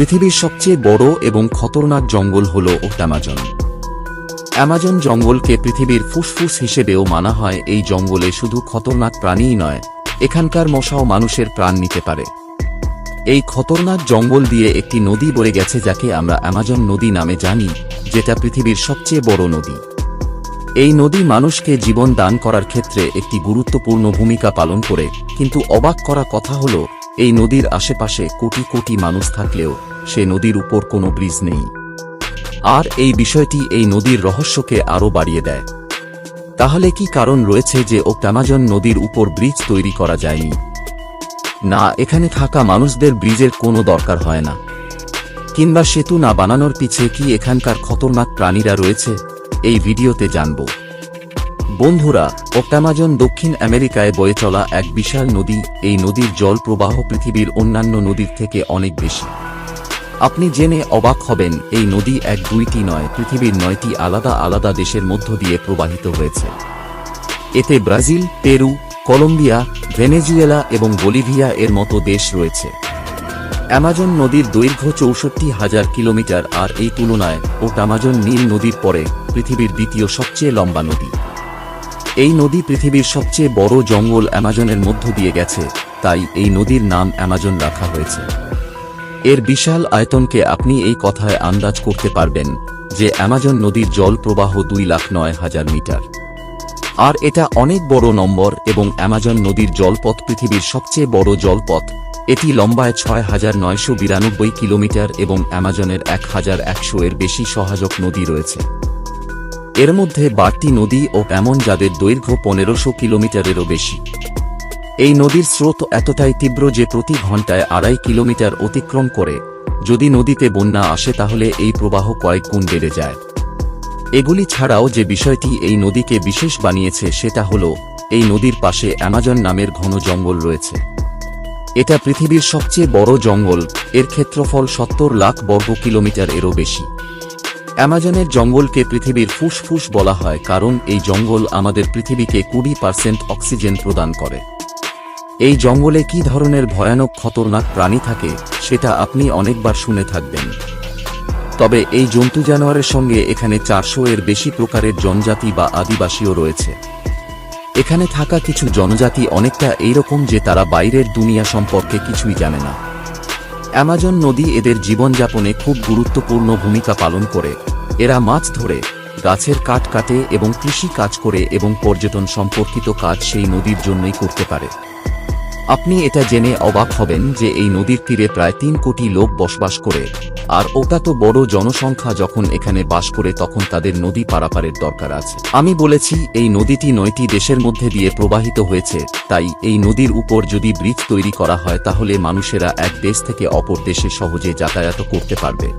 পৃথিবীর সবচেয়ে বড় এবং খতরনাক জঙ্গল হল অ্যামাজন। অ্যামাজন জঙ্গলকে পৃথিবীর ফুসফুস হিসেবেও মানা হয়। এই জঙ্গলে শুধু খতরনাক প্রাণীই নয়, এখানকার মশাও মানুষের প্রাণ নিতে পারে। এই খতরনাক জঙ্গল দিয়ে একটি নদী বয়ে গেছে যাকে আমরা অ্যামাজন নদী নামে জানি, যেটা পৃথিবীর সবচেয়ে বড় নদী। এই নদী মানুষকে জীবন দান করার ক্ষেত্রে একটি গুরুত্বপূর্ণ ভূমিকা পালন করে, কিন্তু অবাক করা কথা হল এই নদীর আশেপাশে কোটি কোটি মানুষ থাকলেও সে নদীর উপর কোনো ব্রিজ নেই। আর এই বিষয়টি এই নদীর রহস্যকে আরও বাড়িয়ে দেয়। তাহলে কি কারণ রয়েছে যে ও অ্যামাজন নদীর উপর ব্রিজ তৈরি করা যায়নি? না, এখানে থাকা মানুষদের ব্রিজের কোনো দরকার হয় না। কিংবা সেতু না বানানোর পিছে কি এখানকার খতরনাক প্রাণীরা রয়েছে? এই ভিডিওতে জানব। বন্ধুরা অ্যামাজন দক্ষিণ আমেরিকায় বয়ে চলা এক বিশাল নদী, এই নদীর জল প্রবাহ পৃথিবীর অন্যান্য নদীর থেকে অনেক বেশি। আপনি জেনে অবাক হবেন, এই নদী এক দুইটি নয়, পৃথিবীর নয়টি আলাদা আলাদা দেশের মধ্য দিয়ে প্রবাহিত হয়েছে। এতে ব্রাজিল, পেরু, কলম্বিয়া, ভেনেজুয়েলা এবং বলিভিয়া এর মতো দেশ রয়েছে। অ্যামাজন নদীর দৈর্ঘ্য চৌষট্টি হাজার কিলোমিটার, আর এই তুলনায় ও অ্যামাজন নীল নদীর পরে পৃথিবীর দ্বিতীয় সবচেয়ে লম্বা নদী। এই নদী পৃথিবীর সবচেয়ে বড় জঙ্গল অ্যামাজনের মধ্য দিয়ে গেছে, তাই এই নদীর নাম অ্যামাজন রাখা হয়েছে। এর বিশাল আয়তনকে আপনি এই কথায় আন্দাজ করতে পারবেন যে অ্যামাজন নদীর জল প্রবাহ দুই লাখ নয় হাজার মিটার। আর এটা অনেক বড় নম্বর এবং অ্যামাজন নদীর জলপথ পৃথিবীর সবচেয়ে বড় জলপথ। এটি লম্বায় ছয় হাজার নয়শো বিরানব্বই কিলোমিটার এবং অ্যামাজনের এক হাজার একশো এর বেশি সহায়ক নদী রয়েছে। এর মধ্যে বাড়তি নদী ও এমন যাদের দৈর্ঘ্য পনেরোশো কিলোমিটারেরও বেশি। এই নদীর স্রোত এতটাই তীব্র যে প্রতি ঘন্টায় আড়াই কিলোমিটার অতিক্রম করে। যদি নদীতে বন্যা আসে তাহলে এই প্রবাহ কয়েক গুণ বেড়ে যায়। এগুলি ছাড়াও যে বিষয়টি এই নদীকে বিশেষ বানিয়েছে সেটা হল, এই নদীর পাশে অ্যামাজন নামের ঘন জঙ্গল রয়েছে। এটা পৃথিবীর সবচেয়ে বড় জঙ্গল, এর ক্ষেত্রফল সত্তর লাখ বর্গ কিলোমিটার এরও বেশি। অ্যামাজনের জঙ্গলকে পৃথিবীর ফুসফুস বলা হয় কারণ এই জঙ্গল আমাদের পৃথিবীকে কুড়ি পার্সেন্ট অক্সিজেন প্রদান করে। এই জঙ্গলে কি ধরনের ভয়ানক খতরনাক প্রাণী থাকে, সেটা আপনি অনেকবার শুনে থাকবেন। তবে এই জন্তু জানোয়ারের সঙ্গে এখানে চারশো এর বেশি প্রকারের জনজাতি বা আদিবাসীও রয়েছে। এখানে থাকা কিছু জনজাতি অনেকটা এইরকম যে তারা বাইরের দুনিয়া সম্পর্কে কিছুই জানে না। অ্যামাজন নদী এদের জীবনযাপনে খুব গুরুত্বপূর্ণ ভূমিকা পালন করে। এরা মাছ ধরে, গাছের কাঠ কাটে এবং কৃষি কাজ করে এবং পর্যটন সম্পর্কিত কাজ সেই নদীর জন্যই করতে পারে। আপনি এটা জেনে অবাক হবেন যে এই নদীর তীরে প্রায় তিন কোটি লোক বসবাস করে, আর ওটা তো বড় জনসংখ্যা যখন এখানে বাস করে তখন তাদের নদী পারাপারের দরকার আছে। আমি বলেছি, এই নদীটি নয়টি দেশের মধ্যে দিয়ে প্রবাহিত হয়েছে, তাই এই নদীর উপর যদি ব্রিজ তৈরি করা হয় তাহলে মানুষেরা এক দেশ থেকে অপর দেশে সহজে যাতায়াত করতে পারবে।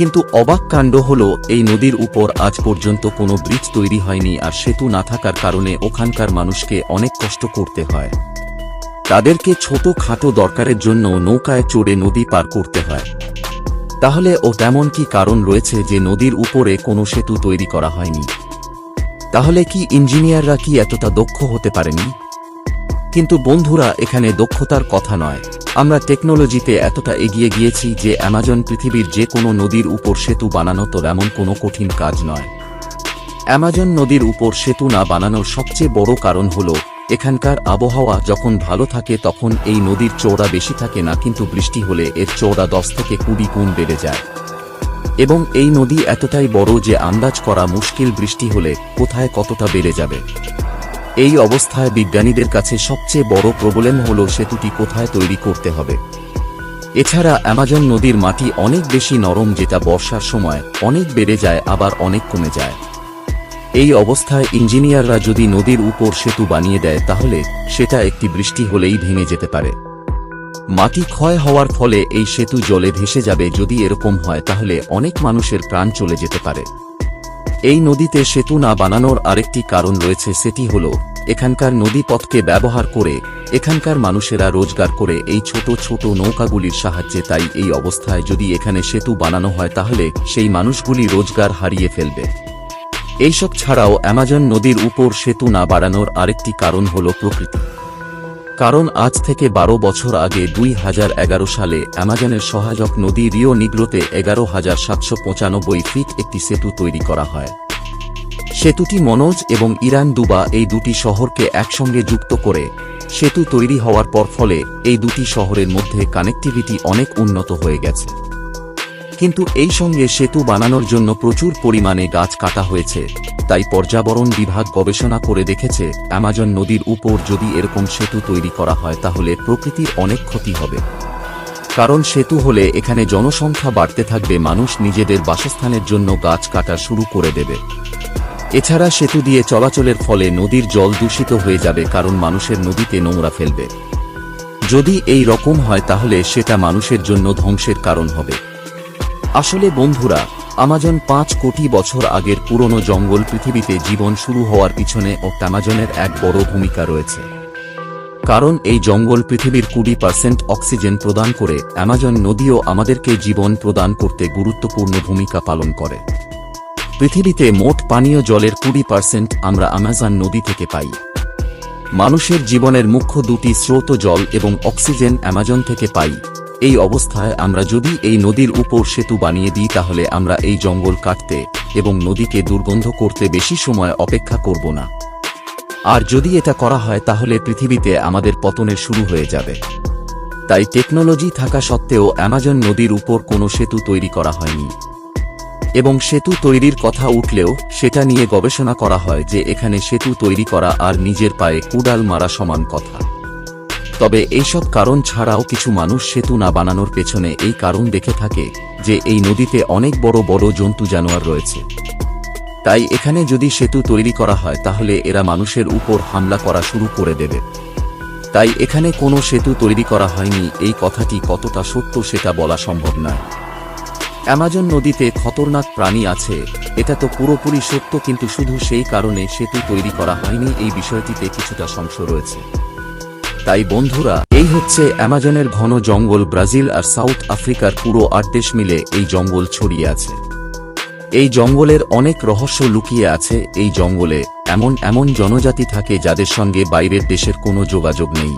কিন্তু অবাক কাণ্ড হল, এই নদীর উপর আজ পর্যন্ত কোনো ব্রিজ তৈরি হয়নি আর সেতু না থাকার কারণে ওখানকার মানুষকে অনেক কষ্ট করতে হয়। তাদেরকে ছোট খাটো দরকারের জন্য নৌকায় চড়ে নদী পার করতে হয়। তাহলে ও তেমন কি কারণ রয়েছে যে নদীর উপরে কোনো সেতু তৈরি করা হয়নি? তাহলে কি ইঞ্জিনিয়াররা কি এতটা দক্ষ হতে পারেনি? কিন্তু বন্ধুরা, এখানে দক্ষতার কথা নয়। আমরা টেকনোলজিতে এতটা এগিয়ে গিয়েছি যে অ্যামাজন পৃথিবীর যে কোনো নদীর উপর সেতু বানানো তো এমন কোনো কঠিন কাজ নয়। অ্যামাজন নদীর উপর সেতু না বানানোর সবচেয়ে বড় কারণ হল, এখানকার আবহাওয়া যখন ভালো থাকে তখন এই নদীর চৌড়া বেশি থাকে না, কিন্তু বৃষ্টি হলে এর চৌড়া দশ থেকে কুড়ি গুণ বেড়ে যায়। এবং এই নদী এতটাই বড় যে আন্দাজ করা মুশকিল বৃষ্টি হলে কোথায় কতটা বেড়ে যাবে। এই অবস্থায় বিজ্ঞানীদের কাছে সবচেয়ে বড় প্রবলেম হল সেতুটি কোথায় তৈরি করতে হবে। এছাড়া অ্যামাজন নদীর মাটি অনেক বেশি নরম যেটা বর্ষার সময় অনেক বেড়ে যায়, আবার অনেক কমে যায়। এই অবস্থায় ইঞ্জিনিয়াররা যদি নদীর উপর সেতু বানিয়ে দেয়, তাহলে সেটা একটি বৃষ্টি হলেই ভেঙে যেতে পারে। মাটি ক্ষয় হওয়ার ফলে এই সেতু জলে ভেসে যাবে। যদি এরকম হয়, তাহলে অনেক মানুষের প্রাণ চলে যেতে পারে। এই নদীতে সেতু না বানানোর আরেকটি কারণ রয়েছে সেটি হল, এখানকার নদীপথকে ব্যবহার করে, এখানকার মানুষেরা রোজগার করে এই ছোট ছোট নৌকাগুলির সাহায্যে তাই এই অবস্থায় যদি এখানে সেতু বানানো হয় তাহলে সেই মানুষগুলি রোজগার হারিয়ে ফেলবে। এইসব ছাড়াও অ্যামাজন নদীর উপর সেতু না বাড়ানোর আরেকটি কারণ হল প্রকৃতি। কারণ আজ থেকে বারো বছর আগে দুই হাজার এগারো সালে অ্যামাজনের সহায়ক নদী রিও নিগ্রোতে এগারো হাজার সাতশো পঁচানব্বই ফিট একটি সেতু তৈরি করা হয়। সেতুটি মনোজ এবং ইরান দুবা এই দুটি শহরকে একসঙ্গে যুক্ত করে সেতু তৈরি হওয়ার পর ফলে এই দুটি শহরের মধ্যে কানেক্টিভিটি অনেক উন্নত হয়ে গেছে। কিন্তু এই সঙ্গে সেতু বানানোর জন্য প্রচুর পরিমাণে গাছ কাটা হয়েছে। তাই পর্যাবরণ বিভাগ গবেষণা করে দেখেছে, অ্যামাজন নদীর উপর যদি এরকম সেতু তৈরি করা হয় তাহলে প্রকৃতির অনেক ক্ষতি হবে। কারণ সেতু হলে এখানে জনসংখ্যা বাড়তে থাকবে, মানুষ নিজেদের বাসস্থানের জন্য গাছ কাটা শুরু করে দেবে। এছাড়া সেতু দিয়ে চলাচলের ফলে নদীর জল দূষিত হয়ে যাবে, কারণ মানুষের নদীতে নোংরা ফেলবে। যদি এই রকম হয় তাহলে সেটা মানুষের জন্য ধ্বংসের কারণ হবে। আসলে বন্ধুরা, আমাজন পাঁচ কোটি বছর আগের পুরনো জঙ্গল পৃথিবীতে জীবন শুরু হওয়ার পিছনে ও অ্যামাজনের এক বড় ভূমিকা রয়েছে। কারণ এই জঙ্গল পৃথিবীর কুড়ি পার্সেন্ট অক্সিজেন প্রদান করে অ্যামাজন নদীও আমাদেরকে জীবন প্রদান করতে গুরুত্বপূর্ণ ভূমিকা পালন করে। পৃথিবীতে মোট পানীয় জলের কুড়ি পার্সেন্ট আমরা আমাজন নদী থেকে পাই। মানুষের জীবনের মুখ্য দুটি স্রোত জল এবং অক্সিজেন অ্যামাজন থেকে পাই। এই অবস্থায় আমরা যদি এই নদীর উপর সেতু বানিয়ে দিই, তাহলে আমরা এই জঙ্গল কাটতে এবং নদীকে দুর্গন্ধ করতে বেশি সময় অপেক্ষা করব না। আর যদি এটা করা হয়, তাহলে পৃথিবীতে আমাদের পতনের শুরু হয়ে যাবে। তাই টেকনোলজি থাকা সত্ত্বেও অ্যামাজন নদীর উপর কোনো সেতু তৈরি করা হয়নি। এবং সেতু তৈরির কথা উঠলেও সেটা নিয়ে গবেষণা করা হয় যে এখানে সেতু তৈরি করা আর নিজের পায়ে কুডাল মারা সমান কথা। তবে এইসব কারণ ছাড়াও কিছু মানুষ সেতু না বানানোর পেছনে এই কারণ দেখে থাকে যে এই নদীতে অনেক বড় বড় জন্তু জানোয়ার রয়েছে। তাই এখানে যদি সেতু তৈরি করা হয় তাহলে এরা মানুষের উপর হামলা করা শুরু করে দেবে। তাই এখানে কোনো সেতু তৈরি করা হয়নি, এই কথাটি কতটা সত্য সেটা বলা সম্ভব নয়। অ্যামাজন নদীতে খতরনাক প্রাণী আছে, এটা তো পুরোপুরি সত্য, কিন্তু শুধু সেই কারণে সেতু তৈরি করা হয়নি, এই বিষয়টিতে কিছুটা সংশয় রয়েছে। তাই বন্ধুরা, এই হচ্ছে অ্যামাজনের ঘন জঙ্গল ব্রাজিল আর সাউথ আফ্রিকার পুরো আট দেশ মিলে এই জঙ্গল ছড়িয়ে আছে। এই জঙ্গলের অনেক রহস্য লুকিয়ে আছে। এই জঙ্গলে এমন এমন জনজাতি থাকে যাদের সঙ্গে বাইরের দেশের কোনো যোগাযোগ নেই।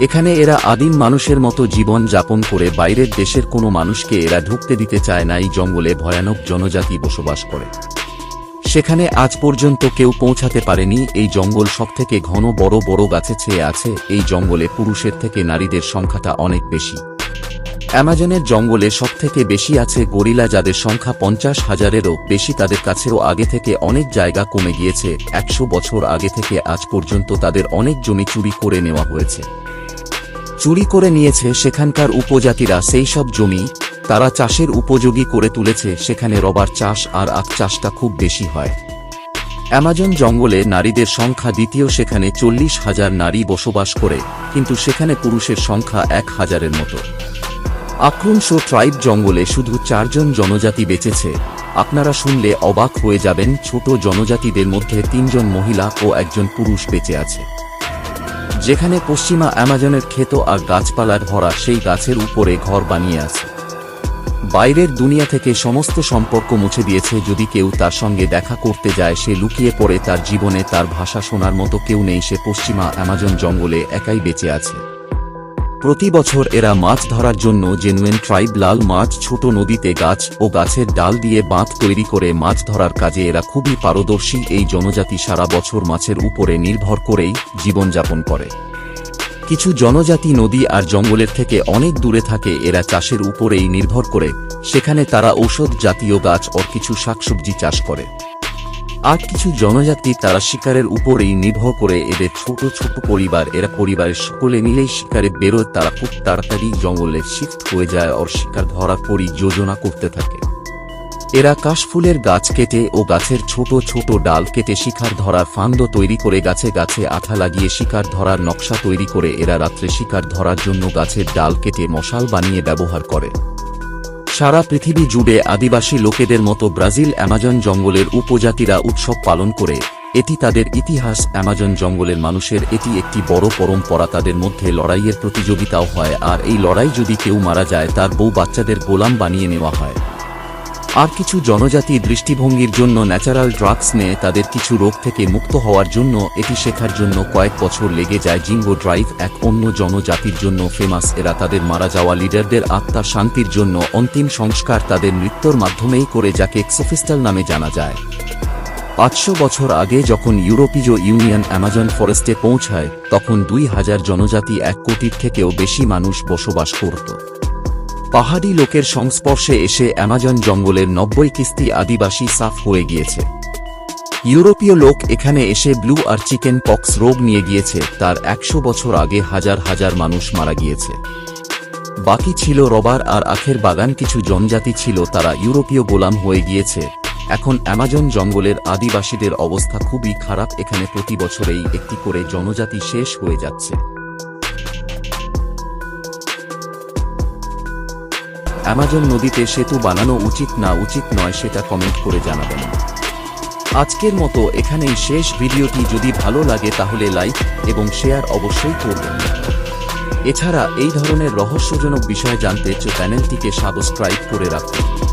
এখানে এরা আদিম মানুষের মতো জীবন যাপন করে বাইরের দেশের কোনো মানুষকে এরা ঢুকতে দিতে চায় না। এই জঙ্গলে ভয়ানক জনজাতি বসবাস করে। সেখানে আজ পর্যন্ত কেউ পৌঁছাতে পারেনি। এই জঙ্গল সবথেকে ঘন বড় বড় গাছে ছেয়ে আছে। এই জঙ্গলে পুরুষের থেকে নারীদের সংখ্যাটা অনেক বেশি। অ্যামাজনের জঙ্গলে সবথেকে বেশি আছে গরিলা যাদের সংখ্যা পঞ্চাশ হাজারেরও বেশি, তাদের কাছেও আগে থেকে অনেক জায়গা কমে গিয়েছে। একশো বছর আগে থেকে আজ পর্যন্ত তাদের অনেক জমি চুরি করে নেওয়া হয়েছে। চুরি করে নিয়েছে সেখানকার উপজাতিরা সেই সব জমি। তারা চাষের উপযোগী করে তুলেছে, সেখানে রবার চাষ আর আখ চাষটা খুব বেশি হয়। অ্যামাজন জঙ্গলে নারীদের সংখ্যা দ্বিতীয়, সেখানে চল্লিশ হাজার নারী বসবাস করে, কিন্তু সেখানে পুরুষের সংখ্যা এক হাজারের মতো। আক্রমশ ট্রাইব জঙ্গলে শুধু চারজন জনজাতি বেঁচেছে। আপনারা শুনলে অবাক হয়ে যাবেন, ছোট জনজাতিদের মধ্যে তিনজন মহিলা ও একজন পুরুষ বেঁচে আছে। যেখানে পশ্চিমা অ্যামাজনের ক্ষেত আর গাছপালার ভরা, সেই গাছের উপরে ঘর বানিয়ে আছে। বাইরের দুনিয়া থেকে সমস্ত সম্পর্ক মুছে দিয়েছে যদি কেউ তার সঙ্গে দেখা করতে যায়, সে লুকিয়ে পড়ে তার জীবনে, তার ভাষা শোনার মতো কেউ নেই, সে পশ্চিমা অ্যামাজন জঙ্গলে একাই বেঁচে আছে। প্রতি বছর এরা মাছ ধরার জন্য জেনুয়েন ট্রাইব লাল মাছ, ছোট নদীতে গাছ ও গাছের ডাল দিয়ে বাঁধ তৈরি করে মাছ ধরার কাজে এরা খুবই পারদর্শী। এই জনজাতি সারা বছর মাছের উপরে নির্ভর করেই জীবনযাপন করে। কিছু জনজাতি নদী আর জঙ্গলের থেকে অনেক দূরে থাকে এরা চাষের উপরেই নির্ভর করে, সেখানে তারা ঔষধ জাতীয় গাছ ও কিছু শাকসবজি চাষ করে। আর কিছু জনজাতি তারা শিকারের উপরেই নির্ভর করে এদের ছোট ছোট পরিবার, এরা পরিবারের সকলে মিলেই শিকারে বেরোয়, তারা খুব তাড়াতাড়ি জঙ্গলে শিফট হয়ে যায়, ওর শিকার ধরা পরি যোজনা করতে থাকে। এরা কাশফুলের গাছ কেটে ও গাছের ছোট ছোট ডাল কেটে শিকার ধরার ফান্দ তৈরি করে গাছে গাছে আঠা লাগিয়ে শিকার ধরার নকশা তৈরি করে এরা রাত্রে শিকার ধরার জন্য গাছের ডাল কেটে মশাল বানিয়ে ব্যবহার করে। সারা পৃথিবী জুড়ে আদিবাসী লোকেদের মতো ব্রাজিল অ্যামাজন জঙ্গলের উপজাতিরা উৎসব পালন করে। এটি তাদের ইতিহাস। অ্যামাজন জঙ্গলের মানুষের এটি একটি বড় পরম্পরা। তাদের মধ্যে লড়াইয়ের প্রতিযোগিতাও হয়। আর এই লড়াই যদি কেউ মারা যায়, তার বউ বাচ্চাদের গোলাম বানিয়ে নেওয়া হয়। আর কিছু জনজাতি দৃষ্টিভঙ্গির জন্য ন্যাচারাল ড্রাগস নিয়ে তাদের কিছু রোগ থেকে মুক্ত হওয়ার জন্য এটি শেখার জন্য কয়েক বছর লেগে যায়। জিঙ্গো ড্রাইভ এক অন্য জনজাতির জন্য ফেমাস এরা তাদের মারা যাওয়া লিডারদের আত্মার শান্তির জন্য অন্তিম সংস্কার তাদের নৃত্যর মাধ্যমেই করে যাকে এক্সোফিস্টাল নামে জানা যায়। পাঁচশো বছর আগে যখন ইউরোপীয় ইউনিয়ন অ্যামাজন ফরেস্টে পৌঁছায়, তখন দুই হাজার জনজাতি এক কোটির থেকেও বেশি মানুষ বসবাস করত। পাহাড়ি লোকের সংস্পর্শে এসে অ্যামাজন জঙ্গলের নব্বই কিস্তি আদিবাসী সাফ হয়ে গিয়েছে। ইউরোপীয় লোক এখানে এসে ব্লু আর চিকেন পক্স রোগ নিয়ে গিয়েছে, তার একশো বছর আগে হাজার হাজার মানুষ মারা গিয়েছে। বাকি ছিল রবার আর আখের বাগান, কিছু জনজাতি ছিল তারা ইউরোপীয় গোলাম হয়ে গিয়েছে। এখন অ্যামাজন জঙ্গলের আদিবাসীদের অবস্থা খুবই খারাপ, এখানে প্রতি বছরেই একটি করে জনজাতি শেষ হয়ে যাচ্ছে। অ্যামাজন নদীতে সেতু বানানো উচিত না উচিত নয় সেটা কমেন্ট করে জানাবেন। আজকের মতো এখানেই শেষ ভিডিওটি। যদি ভালো লাগে তাহলে লাইক এবং শেয়ার অবশ্যই করবেন। এছাড়া এই ধরনের রহস্যজনক বিষয় জানতে চ্যানেলটিকে সাবস্ক্রাইব করে রাখুন।